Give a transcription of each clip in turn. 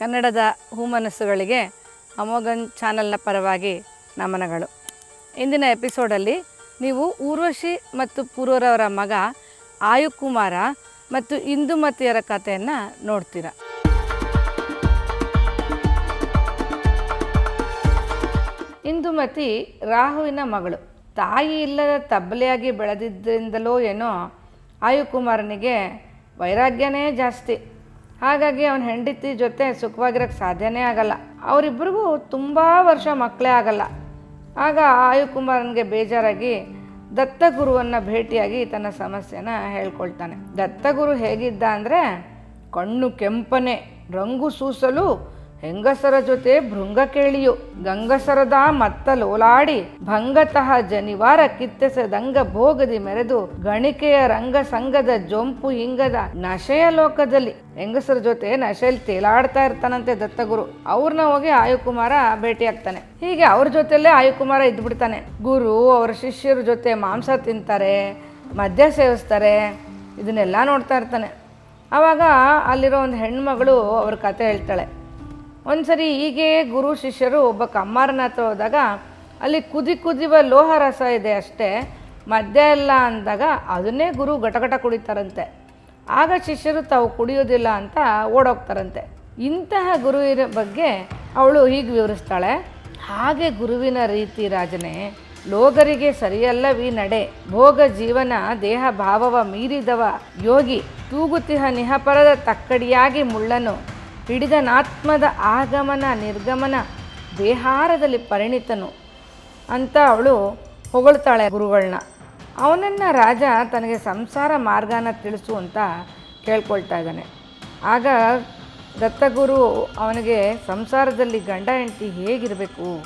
ಕನ್ನಡದ ಹೂಮನಸ್ಸುಗಳಿಗೆ ಅಮೋಘನ್ ಚಾನಲ್ನ ಪರವಾಗಿ ನಮನಗಳು. ಇಂದಿನ ಎಪಿಸೋಡಲ್ಲಿ ನೀವು ಊರ್ವಶಿ ಮತ್ತು ಪೂರ್ವರವರ ಮಗ ಆಯುಕುಮಾರ ಮತ್ತು ಇಂದುಮತಿಯರ ಕಥೆಯನ್ನು ನೋಡ್ತೀರ. ಇಂದುಮತಿ ರಾಹುವಿನ ಮಗಳು. ತಾಯಿ ಇಲ್ಲದ ತಬ್ಬಲೆಯಾಗಿ ಬೆಳೆದಿದ್ದರಿಂದಲೋ ಏನೋ ಆಯುಕುಮಾರನಿಗೆ ವೈರಾಗ್ಯನೇ ಜಾಸ್ತಿ. ಹಾಗಾಗಿ ಅವನ ಹೆಂಡತಿ ಜೊತೆ ಸುಖವಾಗಿರೋಕ್ಕೆ ಸಾಧ್ಯನೇ ಆಗಲ್ಲ. ಅವರಿಬ್ಬರಿಗೂ ತುಂಬ ವರ್ಷ ಮಕ್ಕಳೇ ಆಗಲ್ಲ. ಆಗ ಆಯುಕುಮಾರನಿಗೆ ಬೇಜಾರಾಗಿ ದತ್ತಗುರುವನ್ನು ಭೇಟಿಯಾಗಿ ತನ್ನ ಸಮಸ್ಯೆನ ಹೇಳ್ಕೊಳ್ತಾನೆ. ದತ್ತಗುರು ಹೇಗಿದ್ದ ಅಂದರೆ ಕಣ್ಣು ಕೆಂಪನೆ, ರಂಗು ಸೂಸಲು ಹೆಂಗಸರ ಜೊತೆ ಭೃಂಗ ಕೇಳಿಯು, ಗಂಗಸರದ ಮತ್ತ ಲೋಲಾಡಿ, ಭಂಗತಃ ಜನಿವಾರ ಕಿತ್ತೆಸದಂಗ ಭೋಗದಿ ಮೆರೆದು, ಗಣಿಕೆಯ ರಂಗ ಸಂಘದ ಜೊಂಪು ಹಿಂಗದ ನಶೆಯ ಲೋಕದಲ್ಲಿ. ಹೆಂಗಸರ ಜೊತೆ ನಶೆಯಲ್ಲಿ ತೇಲಾಡ್ತಾ ಇರ್ತಾನಂತೆ ದತ್ತಗುರು. ಅವ್ರನ್ನ ಹೋಗಿ ಆಯುಕುಮಾರ ಭೇಟಿಯಾಗ್ತಾನೆ. ಹೀಗೆ ಅವ್ರ ಜೊತೆಲೇ ಆಯುಕುಮಾರ ಇದ್ಬಿಡ್ತಾನೆ. ಗುರು ಅವರ ಶಿಷ್ಯರ ಜೊತೆ ಮಾಂಸ ತಿಂತಾರೆ, ಮದ್ಯ ಸೇವಿಸ್ತಾರೆ, ಇದನ್ನೆಲ್ಲ ನೋಡ್ತಾ ಇರ್ತಾನೆ. ಆವಾಗ ಅಲ್ಲಿರೋ ಒಂದು ಹೆಣ್ಮಗಳು ಅವ್ರ ಕತೆ ಹೇಳ್ತಾಳೆ. ಒಂದ್ಸರಿ ಹೀಗೆ ಗುರು ಶಿಷ್ಯರು ಒಬ್ಬ ಕಮ್ಮಾರನ ಹತ್ರ ಹೋದಾಗ, ಅಲ್ಲಿ ಕುದಿ ಕುದಿಯುವ ಲೋಹ ರಸ ಇದೆ ಅಷ್ಟೇ, ಮದ್ಯ ಇಲ್ಲ ಅಂದಾಗ ಅದನ್ನೇ ಗುರು ಘಟಘಟ ಕುಡಿತಾರಂತೆ. ಆಗ ಶಿಷ್ಯರು ತಾವು ಕುಡಿಯೋದಿಲ್ಲ ಅಂತ ಓಡೋಗ್ತಾರಂತೆ. ಇಂತಹ ಗುರುವಿನ ಬಗ್ಗೆ ಅವಳು ಹೀಗೆ ವಿವರಿಸ್ತಾಳೆ, ಹಾಗೆ ಗುರುವಿನ ರೀತಿ ರಾಜನೇ, ಲೋಗರಿಗೆ ಸರಿಯಲ್ಲವಿ ನಡೆ, ಭೋಗ ಜೀವನ ದೇಹ ಭಾವವ ಮೀರಿದವ ಯೋಗಿ, ತೂಗುತಿಹ ನಿಹಪರದ ತಕ್ಕಡಿಯಾಗಿ ಮುಳ್ಳನು. ಹಿಡಿದನಾತ್ಮದ ಆಗಮನ, ನಿರ್ಗಮನ ದೇಹಾರದಲ್ಲಿ ಪರಿಣಿತನು. ಅಂತ ಅವಳು ಹೊಗಳ್ತಾಳೆ ಗುರುಗಳನ್ನ ಅವನನ್ನು ರಾಜ ತನಗೆ ಸಂಸಾರ ಮಾರ್ಗನ ತಿಳಿಸು ಅಂತ ಕೇಳ್ಕೊಳ್ತಾ ಇದ್ದಾನೆ. ಆಗ ದತ್ತಗುರು ಅವನಿಗೆ, ಸಂಸಾರದಲ್ಲಿ ಗಂಡ, ಹೆಂಡತಿ ಹೇಗಿರಬೇಕು?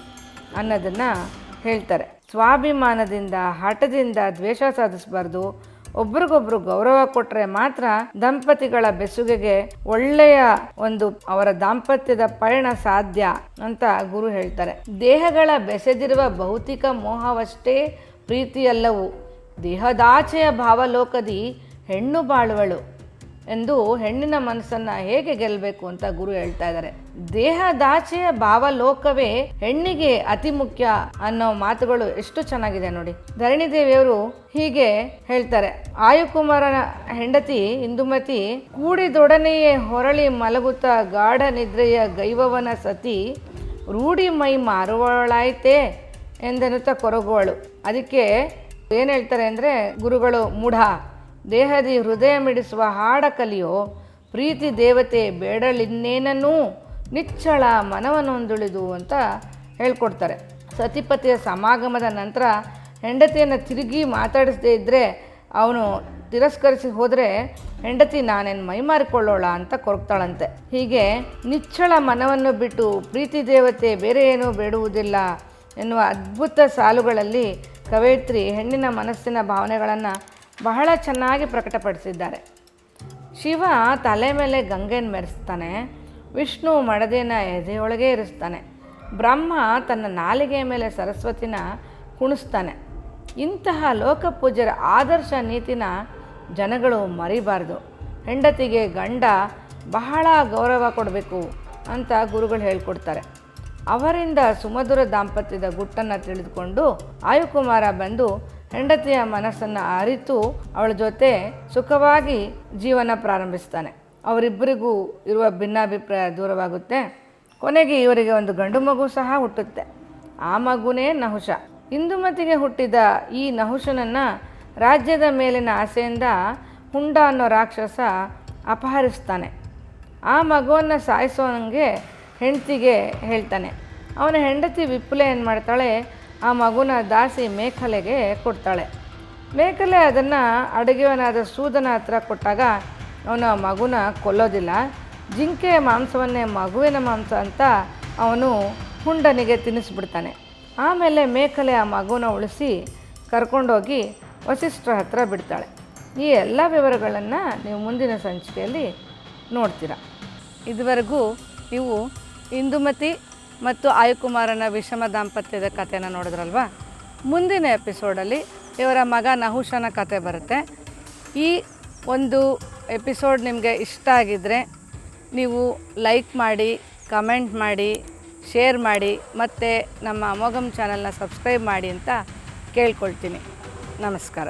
ಅನ್ನೋದನ್ನು ಹೇಳ್ತಾರೆ. ಸ್ವಾಭಿಮಾನದಿಂದ, ಹಠದಿಂದ ದ್ವೇಷ ಸಾಧಿಸಬಾರ್ದು. ಒಬ್ರಿಗೊಬ್ರು ಗೌರವ ಕೊಟ್ಟರೆ ಮಾತ್ರ ದಂಪತಿಗಳ ಬೆಸುಗೆಗೆ ಒಳ್ಳೆಯ ಒಂದು ಅವರ ದಾಂಪತ್ಯದ ಪಯಣ ಸಾಧ್ಯ ಅಂತ ಗುರು ಹೇಳ್ತಾರೆ. ದೇಹಗಳ ಬೆಸೆದಿರುವ ಭೌತಿಕ ಮೋಹವಷ್ಟೇ ಪ್ರೀತಿಯಲ್ಲವು. ದೇಹದಾಚೆಯ ಭಾವಲೋಕದಿ ಹೆಣ್ಣು ಬಾಳುವಳು. ಎಂದು ಹೆಣ್ಣಿನ ಮನಸ್ಸನ್ನು ಹೇಗೆ ಗೆಲ್ಲಬೇಕು ಅಂತ ಗುರು ಹೇಳ್ತಾ ಇದ್ದಾರೆ. ದೇಹದಾಚೆಯ ಭಾವಲೋಕವೇ ಹೆಣ್ಣಿಗೆ ಅತಿ ಮುಖ್ಯ ಅನ್ನೋ ಮಾತುಗಳು ಎಷ್ಟು ಚೆನ್ನಾಗಿದೆ ನೋಡಿ. ಧರಣಿ ದೇವಿಯವರು ಹೀಗೆ ಹೇಳ್ತಾರೆ. ಆಯುಕುಮಾರನ ಹೆಂಡತಿ ಇಂದುಮತಿ ಕೂಡಿದೊಡನೆಯೇ ಹೊರಳಿ ಮಲಗುತ್ತ ಗಾಢ ನಿದ್ರೆಯ ಗೈವವನ ಸತಿ, ರೂಢಿ ಮೈ ಮಾರುವಳಾಯ್ತೆ ಎಂದೆನ್ನುತ್ತಾ ಕೊರಗುವಳು. ಅದಕ್ಕೆ ಏನು ಹೇಳ್ತಾರೆ ಅಂದರೆ ಗುರುಗಳು, ಮೂಢ. ದೇಹದಿ ಹೃದಯ ಮಿಡಿಸುವ ಹಾಡ ಕಲಿಯೋ ಪ್ರೀತಿ ದೇವತೆ ಬೇಡಲಿನ್ನೇನನ್ನೂ ನಿಚ್ಚಳ ಮನವನ್ನೊಂದುಳಿದು ಅಂತ ಹೇಳ್ಕೊಡ್ತಾರೆ. ಸತಿಪತಿಯ ಸಮಾಗಮದ ನಂತರ ಹೆಂಡತಿಯನ್ನು ತಿರುಗಿ ಮಾತಾಡಿಸದೇ ಇದ್ದರೆ ಅವನು ತಿರಸ್ಕರಿಸಿ ಹೋದರೆ, ಹೆಂಡತಿ, ನಾನೇನು ಮೈ ಮಾರಿಕೊಳ್ಳೋಳ ಅಂತ ಕೊರಗ್ತಾಳಂತೆ. ಹೀಗೆ ನಿಚ್ಚಳ ಮನವನ್ನು ಬಿಟ್ಟು ಪ್ರೀತಿ ದೇವತೆ ಬೇರೆ ಏನೂ ಬೇಡುವುದಿಲ್ಲ ಎನ್ನುವ ಅದ್ಭುತ ಸಾಲುಗಳಲ್ಲಿ ಕವಯಿತ್ರಿ ಹೆಣ್ಣಿನ ಮನಸ್ಸಿನ ಭಾವನೆಗಳನ್ನು ಬಹಳ ಚೆನ್ನಾಗಿ ಪ್ರಕಟಪಡಿಸಿದ್ದಾರೆ. ಶಿವ ತಲೆ ಮೇಲೆ ಗಂಗೆಯನ್ನು ಮೆರೆಸ್ತಾನೆ, ವಿಷ್ಣು ಮಡದಿನ ಎದೆಯೊಳಗೆ ಇರಿಸ್ತಾನೆ, ಬ್ರಹ್ಮ ತನ್ನ ನಾಲಿಗೆಯ ಮೇಲೆ ಸರಸ್ವತಿನ ಕುಣಿಸ್ತಾನೆ. ಇಂತಹ ಲೋಕಪೂಜ್ಯರ ಆದರ್ಶ ನೀತಿನ ಜನಗಳು ಮರಿಬಾರ್ದು. ಹೆಂಡತಿಗೆ ಗಂಡ ಬಹಳ ಗೌರವ ಕೊಡಬೇಕು ಅಂತ ಗುರುಗಳು ಹೇಳ್ಕೊಡ್ತಾರೆ. ಅವರಿಂದ ಸುಮಧುರ ದಾಂಪತ್ಯದ ಗುಟ್ಟನ್ನು ತಿಳಿದುಕೊಂಡು ಆಯುಕುಮಾರ ಬಂದು ಹೆಂಡತಿಯ ಮನಸ್ಸನ್ನು ಅರಿತು ಅವಳ ಜೊತೆ ಸುಖವಾಗಿ ಜೀವನ ಪ್ರಾರಂಭಿಸ್ತಾನೆ. ಅವರಿಬ್ಬರಿಗೂ ಇರುವ ಭಿನ್ನಾಭಿಪ್ರಾಯ ದೂರವಾಗುತ್ತೆ. ಕೊನೆಗೆ ಇವರಿಗೆ ಒಂದು ಗಂಡು ಮಗು ಸಹ ಹುಟ್ಟುತ್ತೆ. ಆ ಮಗುನೇ ನಹುಷ. ಹಿಂದುಮತಿಗೆ ಹುಟ್ಟಿದ ಈ ನಹುಷನನ್ನು ರಾಜ್ಯದ ಮೇಲಿನ ಆಸೆಯಿಂದ ಹುಂಡ ಅನ್ನೋ ರಾಕ್ಷಸ ಅಪಹರಿಸ್ತಾನೆ. ಆ ಮಗುವನ್ನು ಸಾಯಿಸೋನಂಗೆ ಹೆಂಡತಿಗೆ ಹೇಳ್ತಾನೆ. ಅವನ ಹೆಂಡತಿ ವಿಪುಲೆ ಏನು ಮಾಡ್ತಾಳೆ ಆ ಮಗುನ ದಾಸಿ ಮೇಖಲೆಗೆ ಕೊಡ್ತಾಳೆ. ಮೇಖಲೆ ಅದನ್ನು ಅಡುಗೆವನಾದ ಸೂದನ ಹತ್ರ ಕೊಟ್ಟಾಗ ಅವನು ಆ ಮಗುನ ಕೊಲ್ಲೋದಿಲ್ಲ. ಜಿಂಕೆ ಮಾಂಸವನ್ನೇ ಮಗುವಿನ ಮಾಂಸ ಅಂತ ಅವನು ಹುಂಡನಿಗೆ ತಿನ್ನಿಸ್ಬಿಡ್ತಾನೆ. ಆಮೇಲೆ ಮೇಖಲೆ ಆ ಮಗುನ ಉಳಿಸಿ ಕರ್ಕೊಂಡೋಗಿ ವಸಿಷ್ಠರ ಹತ್ರ ಬಿಡ್ತಾಳೆ. ಈ ಎಲ್ಲ ವಿವರಗಳನ್ನು ನೀವು ಮುಂದಿನ ಸಂಚಿಕೆಯಲ್ಲಿ ನೋಡ್ತೀರಾ. ಇದುವರೆಗೂ ನೀವು ಇಂದುಮತಿ ಮತ್ತು ಆಯುಕುಮಾರನ ವಿಷಮ ದಾಂಪತ್ಯದ ಕಥೆನ ನೋಡಿದ್ರಲ್ವಾ? ಮುಂದಿನ ಎಪಿಸೋಡಲ್ಲಿ ಇವರ ಮಗ ನಹುಶನ ಕತೆ ಬರುತ್ತೆ. ಈ ಒಂದು ಎಪಿಸೋಡ್ ನಿಮಗೆ ಇಷ್ಟ ಆಗಿದ್ದರೆ ನೀವು ಲೈಕ್ ಮಾಡಿ, ಕಮೆಂಟ್ ಮಾಡಿ, ಶೇರ್ ಮಾಡಿ, ಮತ್ತು ನಮ್ಮ ಅಮೋಘಮ್ ಚಾನಲ್ನ ಸಬ್ಸ್ಕ್ರೈಬ್ ಮಾಡಿ ಅಂತ ಕೇಳ್ಕೊಳ್ತೀನಿ. ನಮಸ್ಕಾರ.